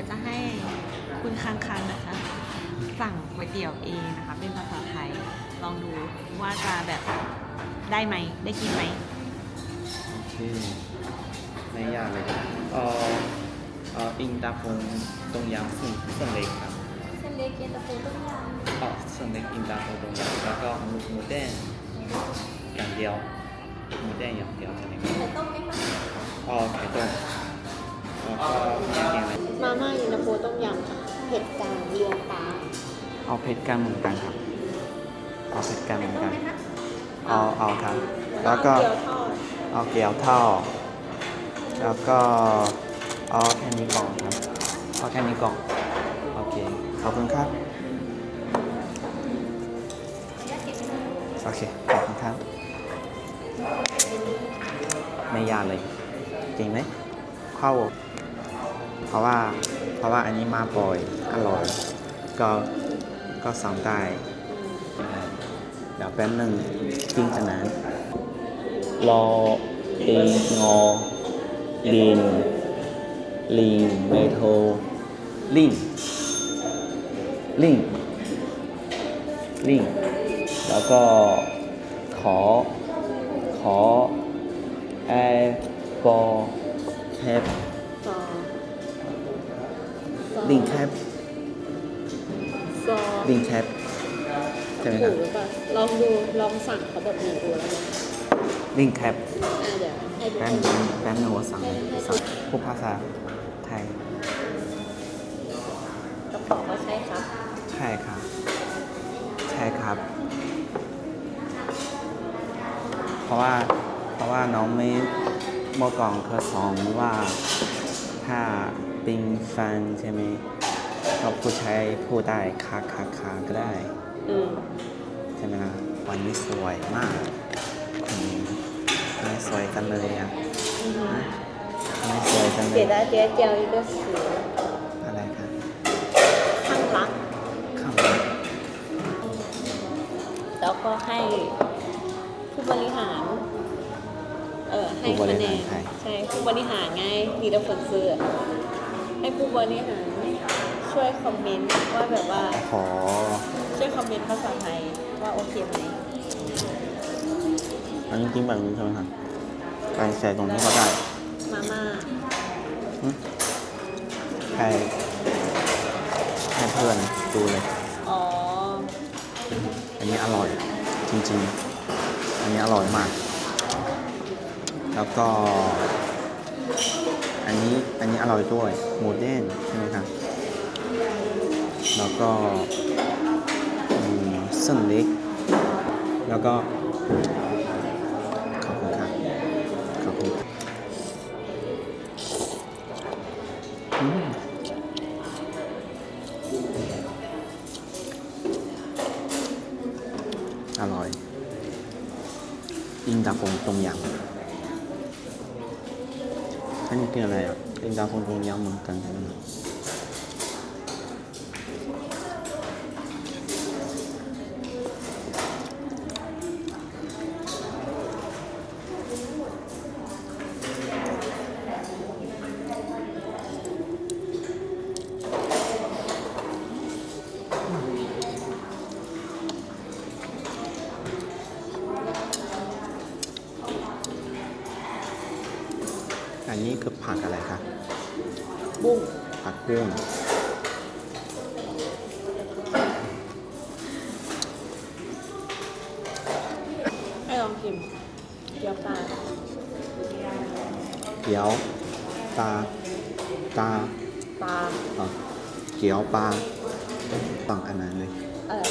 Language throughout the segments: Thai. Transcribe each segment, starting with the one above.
ยวจะให้คุณคังคังนะคะ สั่งก๋วยเตี๋ยวเองนะคะเป็นภาษาไทย ลองดูว่าจะแบบได้ไหม ได้กินไหม โอเค ไม่ยากเลยครับเอ่อเอ่ออิงตาฟงตรงยำซึ่งเส้นเล็กครับเส้นเล็กเย็นตาโฟต้มยเอ่อเส้นเล็กอิงตาฟงตรงยำแล้วก็หมูหมูแดงอย่างเดียวหมูแดงอย่างเดียวใช่ไหมครับำไข่ต้มไหมคะอ๋อไข่ต้ม มาม่าเย็นตาโฟต้มยำค่ะเผ็ดกลางรวมปลาเอาเผ็ดกันเหมือนกันครับ เอาเผ็ดกันเหมือนกัน เอาเอาครับ แล้วก็เกี๊ยวทอดเอาเกี๊ยวทอดแล้วก็เอาแค่นี้ก่อนครับ เอาแค่นี้ก่อน โอเค ขอบคุณครับ โอเค ขอบคุณครับ ไม่ยากเลย จริงไหม เข้า เพราะว่าเพราะว่าอันนี้มาบ่อยอร่อย ก็ก็สั่งได้เดี๋ยวแป๊บหนึงกินจานั้นรอเองงอลินลิงเมโทลิงลิงลิงแล้วก็ขอ ขอแอร์ปอ แคปซอซอลิงแคปซอลิงแคปใช่ไหมคถูรับกหรือเปล่าลองดูลองสั่งเขาแบบนี้ดูแล้วกันลิงแคปอะเดี๋ยวให้ดูแป๊บนึงแป๊บนึงว่าสั่งสั่งพูดภาษาไทยกระเป๋าก็ใช่ครับใช่ครับใช่ครับ เพราะว่าเพราะว่าน้องไม่ เมื่อก่อนเคยสอนว่าถ้าเป็นแฟนใช่ไหมก็ผู้ชายพูดได้คาคาคาก็ได้ อืมใช่ไหมล่ะวันนี้สวยมากอืมทำไมสวยกันเลยอะอือหือทำไมสวยกันเลเดี๋ยยวได้เจ๊เจียวอีกก็สวยอะไรครับข้างรักข้างหลังแล้วก็ให้ผู้บริหาร เออให้คะแนนใช่ผู้บริหารไงมีแต่คนซื้ออะให้ผู้บริหารช่วยคอมเมนต์ว่าแบบว่าขอช่วยคอมเมนต์ภาษาไทยว่าโอเคไหมอันนี้จิ้มแบบนี้ใช่ไหมครับไปใส่ตรงนี้ก็ได้ มาม่าให้ให้เพื่อนดูเลย อ๋อ อันนี้อร่อยจริงๆ อันนี้อร่อยมาก แล้วก็ อันนี้อันนี้อร่อยด้วยหมูเด้งใช่ไหมครับ แล้วก็เส้นเล็ก แล้วก็ขอบคุณครับขอบคุณอร่อยอิงดาฟงต้มยำอันนี้คืออะไรอะอิงดาง ต้มยำเหมือนกันใช่ไคือผักอะไรคะบุ้งผักบุ้งให้ลองชิมเกี๊ยวปลาเกี๊ยวปลาปลาปลาอะเกี๊ยวปลาสั่งอันนั้นเลย เออ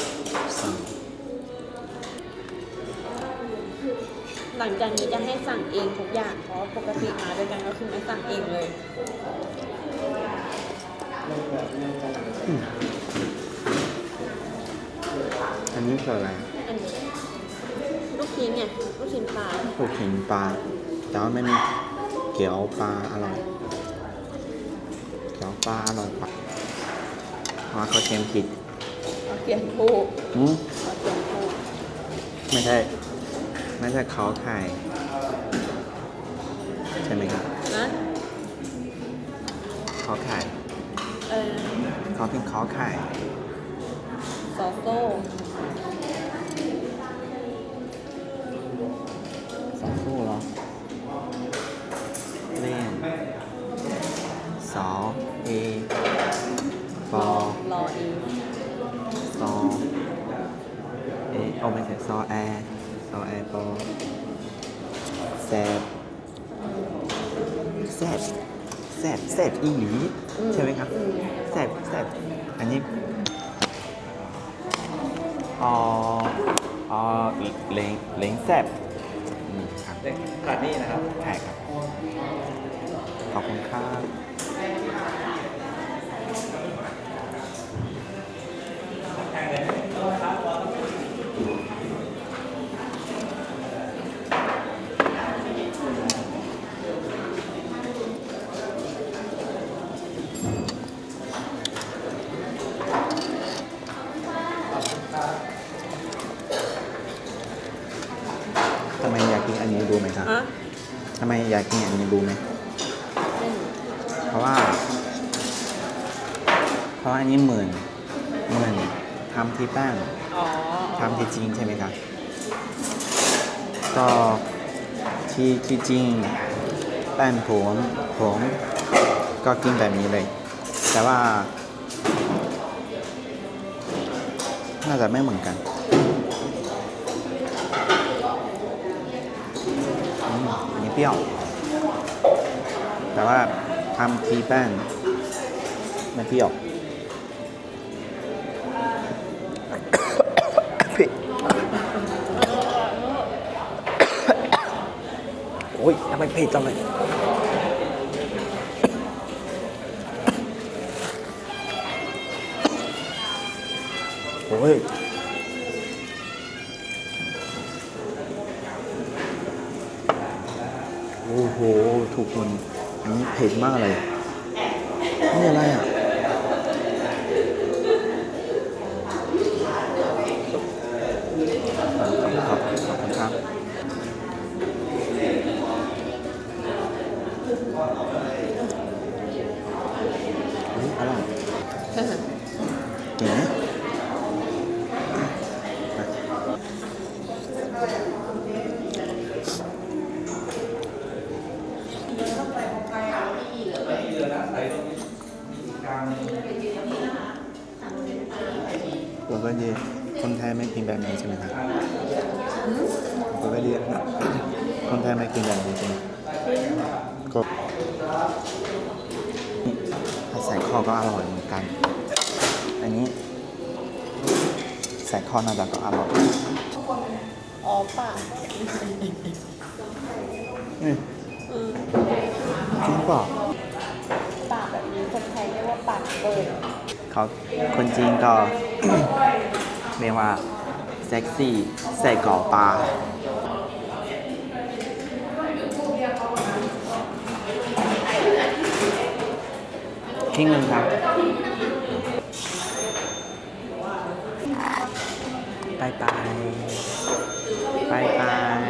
หลังจากนี้จะให้สั่งเองทุกอย่างเพราะปกติมาด้วยกันก็คือไม่สั่งเองเลยอันนี้คืออะไรอันนี้ลูกชิ้นเนี่ยลูกชิ้นปลาลูกชิ้นปลาแต่ว่าไม่มีเกี๊ยวปลาอร่อยเกี๊ยวปลาอร่อยกว่าเพราะว่าเขาเค็มผิดเอาเขียนถูกอืมเอาเขียนถูกไม่ใช่ ไม่ใช่เขาไข่ใช่ไหมครับนะเขาไข่เออเขาเป็นขอไข่ซอโซ่ แซบแซบแซบแซบอีหลีใช่ไหมครับอืมแซบแซบอันนี้อ๋ออ๋อเล้งเล้งแซบอืมครับขาดนี่นะครับใช่ครับขอบคุณครับ ยากกินอันนี้ดูไหมไม่รู้เพราะว่า เพราะว่าอันนี้เหมือนเหมือนทำที่แป้งอ๋อทำที่จริงใช่ไหมครับก็ที่ที่จริงแป้งผมผมก็กินแบบนี้เลย แต่ว่า น่าจะไม่เหมือนกันอืมอันนี้ เปรี้ยว แต่ว่าทำทีแป้งไม่เปรี้ยวโอ้ยทำไมเผ็ดจังเลยโอ้ย ถูกคนอันนี้เผ็ดมากเลย นี่อะไรอะ ขอบคุณครับขอบคุณครับอุ๊ยอร่อยเห็นไหมปกติคน ไทยไม่กินแบบนี้ใช่ไหมครับปกติคนไทยไม่กินแบบนี้ใช่ไหมก็นี่ถ้าใส่ข้อก็อร่อยเหมือนกัน อันนี้ ใส่ข้อน่าจะก็อร่อยอ๋อป่ะนี่อืมจริงเปล่าปากแบบนี้คนไทยเรียกว่าปากเปิดเขาคนจีนก็ เรียกว่าเซ็กซี่ใส่กอบปลาคิ้งหนึ่งครับบายบายบายบาย